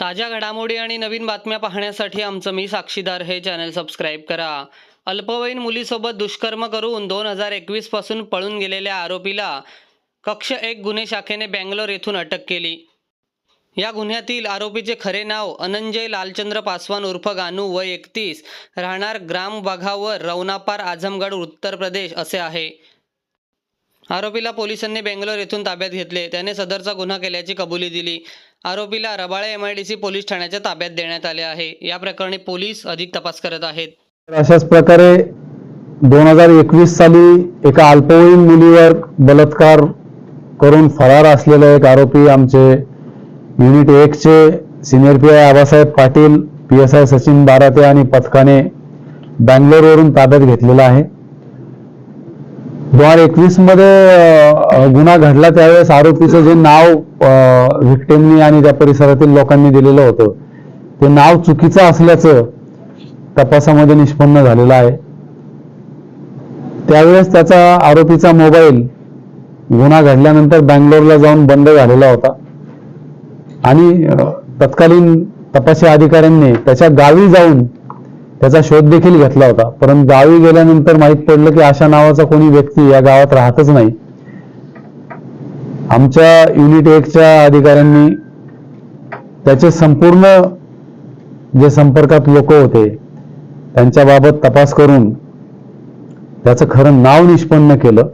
ताज्या घडामोडी आणि नवीन बातम्या पाहण्यासाठी आमचं मी साक्षीदार हे चॅनल सबस्क्राईब करा. अल्पवयीन मुलीसोबत दुष्कर्म करून दोन हजार एकवीसपासून पळून गेलेल्या आरोपीला कक्ष एक गुन्हे शाखेने बँगलोर येथून अटक केली. या गुन्ह्यातील आरोपीचे खरे नाव अनंजय लालचंद्र पासवान उर्फ गानू वय एकतीस राहणार ग्राम वाघावर रवनापार आझमगड उत्तर प्रदेश असे आहे. आरोपीला पोलिसांनी बेंगलोर येथून ताब्यात घेतले. त्याने सदरचा गुन्हा केल्याची कबुली दिली. आरोपीला Rabale M I D C police ठाण्याच्या ताब्यात देण्यात आले आहे. या प्रकरणी पोलीस अधिक तपास करत आहेत. अशाच प्रकारे दोन हजार एकवीस साली एका अल्पवयीन मुलीवर बलात्कार करून फरार असलेले एक आरोपी आमचे unit एकचे senior P I Abasaheb Patil P S I Sachin Barate आणि पथकाने बँगलोरवरून ताब्यात घेतलेला आहे. दोन हजार एकवीसमध्ये गुन्हा घडला त्यावेळेस आरोपीचं जे नाव व्हिक्टिमनी आणि त्या परिसरातील लोकांनी दिलेलं होतं ते नाव चुकीचं असल्याचं तपासामध्ये निष्पन्न झालेलं आहे. त्यावेळेस त्याचा आरोपीचा मोबाईल गुन्हा घडल्यानंतर बँगलोरला जाऊन बंद झालेला होता. आणि तत्कालीन तपासी अधिकाऱ्यांनी त्याच्या गावी जाऊन त्याचा शोध देखील घेतला होता. परंतु गावी गेल्यानंतर माहीत पडलं की अशा नावाचा कोणी व्यक्ती या गावात राहतच नाही. आमच्या युनिट एकच्या अधिकाऱ्यांनी त्याचे संपूर्ण जे संपर्कात लोक होते त्यांच्याबाबत तपास करून त्याचं खरं नाव निष्पन्न केलं.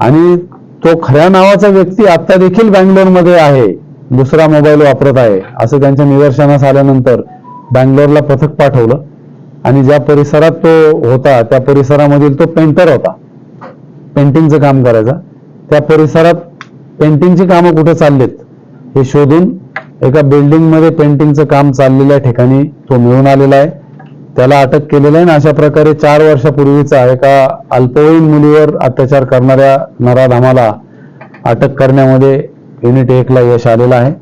आणि तो खऱ्या नावाचा व्यक्ती आता देखील बँगलोरमध्ये आहे. दुसरा मोबाईल वापरत आहे. असं त्यांच्या निदर्शनास आल्यानंतर बँगलोरला पथक पाठवलं आणि ज्या परिसरात तो होता त्या परिसरामधील तो पेंटर होता. पेंटिंगचं काम करायचा. त्या परिसरात पेंटिंगची कामं कुठे चाललीत? हे शोधून एका बिल्डिंगमध्ये पेंटिंगचं काम चाललेल्या ठिकाणी तो मिळून आलेला आहे. त्याला अटक केलेलं आहे आणि अशा प्रकारे चार वर्षापूर्वीचा एका अल्पवयीन मुलीवर अत्याचार करणाऱ्या नराधामाला अटक करण्यामध्ये युनिट एकला यश आलेलं आहे.